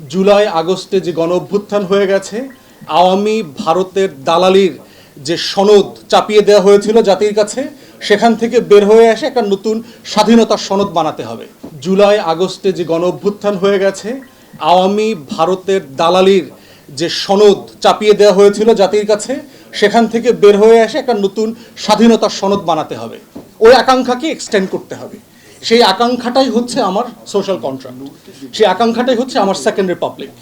জুলাই আগস্টে যে গণ অভ্যুত্থান হয়ে গেছে, আওয়ামী ভারতের দালালির যে সনদ চাপিয়ে দেওয়া হয়েছিল জাতির কাছে, সেখান থেকে বের হয়ে আসে একটা নতুন স্বাধীনতার সনদ বানাতে হবে। জুলাই আগস্টে যে গণ অভ্যুত্থান হয়ে গেছে, আওয়ামী ভারতের দালালির যে সনদ চাপিয়ে দেওয়া হয়েছিল জাতির কাছে, সেখান থেকে বের হয়ে এসে একটা নতুন স্বাধীনতার সনদ বানাতে হবে। ওই আকাঙ্ক্ষাকে এক্সটেন্ড করতে হবে। সেই আকাঙ্ক্ষাটাই হচ্ছে আমার সোশ্যাল কন্ট্রাক্ট সেই আকাঙ্ক্ষাটাই হচ্ছে আমার সেকেন্ড রিপাবলিক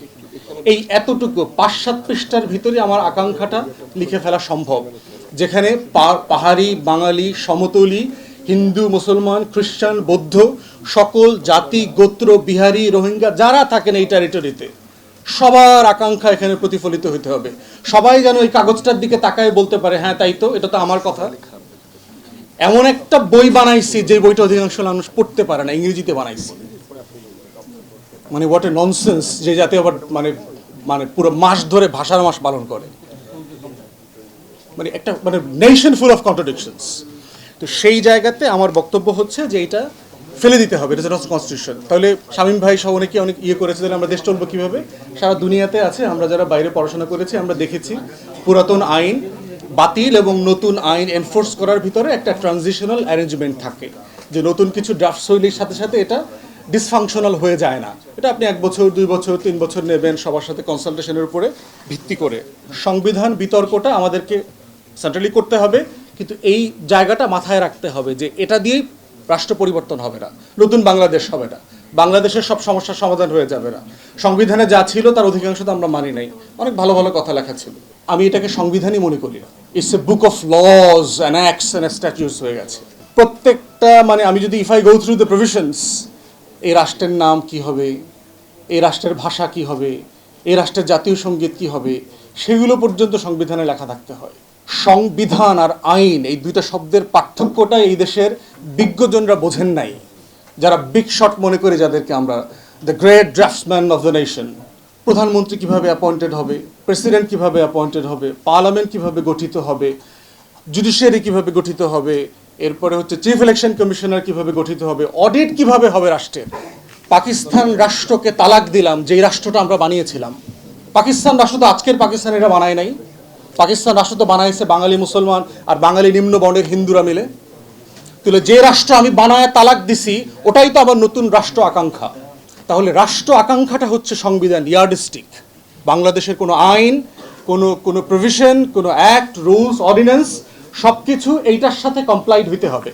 এই এতটুকু পাঁচ সাত পৃষ্ঠার ভিতরে আমার আকাঙ্ক্ষাটা লিখে ফেলা সম্ভব। যেখানে পাহাড়ি, বাঙালি, সমতলি, হিন্দু, মুসলমান, খ্রিস্টান, বৌদ্ধ, সকল জাতি, গোত্র, বিহারি, রোহিঙ্গা, যারা থাকেন এই টেরিটরিতে সবার আকাঙ্ক্ষা এখানে প্রতিফলিত হতে হবে। সবাই যেন এই কাগজটার দিকে তাকায় বলতে পারে হ্যাঁ তাই তো, এটা তো আমার কথা। এমন একটা বই বানাইছি যে বইটা অধিকাংশ মানুষ পড়তে পারে না, ইংরেজিতে বানাইছি। মানে হোয়াট এ ননসেন্স যে যাতে আবার মানে মানে পুরো মাস ধরে ভাষার মাস পালন করে। মানে একটা মানে নেশন ফুল অফ কন্ট্রাডিকশনস তো সেই জায়গাতে আমার বক্তব্য হচ্ছে যে এটা ফেলে দিতে হবে, এটা হচ্ছে কনস্টিটিউশন তাহলে শামীম ভাই সহ অনেকে অনেক ইয়ে করেছে, তাহলে আমরা দেশ চলবো কীভাবে? সারা দুনিয়াতে আছে, আমরা যারা বাইরে পড়াশোনা করেছি, আমরা দেখেছি পুরাতন আইন বাতিল এবং নতুন আইন এনফোর্স করার ভিতরে একটা ট্রানজিশনাল অ্যারেঞ্জমেন্ট থাকে। যে নতুন কিছু ড্রাফট শৈলীর সাথে সাথে এটা ডিসফাংশনাল হয়ে যায় না। এটা আপনি এক বছর, দুই বছর, তিন বছর নেবেন সবার সাথে কনসালটেশনের উপরে ভিত্তি করে। সংবিধান বিতর্কটা আমাদেরকে সেন্ট্রালি করতে হবে, কিন্তু এই জায়গাটা মাথায় রাখতে হবে যে এটা দিয়েই রাষ্ট্র পরিবর্তন হবে না, নতুন বাংলাদেশ হবে না। বাংলাদেশের সব সমস্যার সমাধান হয়ে যাবে না। সংবিধানে যা ছিল, তার অধিকাংশ তো আমরা মানি নাই। অনেক ভালো ভালো কথা লেখা ছিল। আমি এটাকে সংবিধানই মনে করি না। It's a book of laws and acts and statutes হয়ে গেছে। প্রত্যেকটা মানে আমি যদি if I go through the provisions এই রাষ্ট্রের নাম কি হবে? এই রাষ্ট্রের ভাষা কি হবে? এই রাষ্ট্রের জাতীয় সংগীত কি হবে? সেগুলো পর্যন্ত সংবিধানে লেখা থাকতে হয়। সংবিধান আর আইন, এই দুইটা শব্দের পার্থক্যটা এই দেশের বিজ্ঞজনরা বোঝেন নাই। যারা বিগ শট মনে করে যাদেরকে আমরা the great draftsman of the nation প্রধানমন্ত্রী কীভাবে অ্যাপয়েন্টেড হবে প্রেসিডেন্ট কীভাবে অ্যাপয়েন্টেড হবে পার্লামেন্ট কীভাবে গঠিত হবে জুডিশিয়ারি কীভাবে গঠিত হবে, এরপরে হচ্ছে চিফ ইলেকশন কমিশনার কীভাবে গঠিত হবে অডিট কীভাবে হবে রাষ্ট্রের। পাকিস্তান রাষ্ট্রকে তালাক দিলাম, যেই রাষ্ট্রটা আমরা বানিয়েছিলাম। পাকিস্তান রাষ্ট্র তো আজকের পাকিস্তান এটা বানায় নাই। পাকিস্তান রাষ্ট্র তো বানাইছে বাঙালি মুসলমান আর বাঙালি নিম্ন বর্ণের হিন্দুরা মিলে। তাহলে যে রাষ্ট্র আমি বানায় তালাক দিছি, ওটাই তো আবার নতুন রাষ্ট্র আকাঙ্ক্ষা। তাহলে রাষ্ট্র আকাঙ্ক্ষাটা হচ্ছে সংবিধান, ইয়ার্ডস্টিক। বাংলাদেশের কোনো আইন, কোনো কোনো প্রভিশন কোনো অ্যাক্ট রুলস অর্ডিন্যান্স সব কিছু এইটার সাথে কমপ্লাইড হইতে হবে।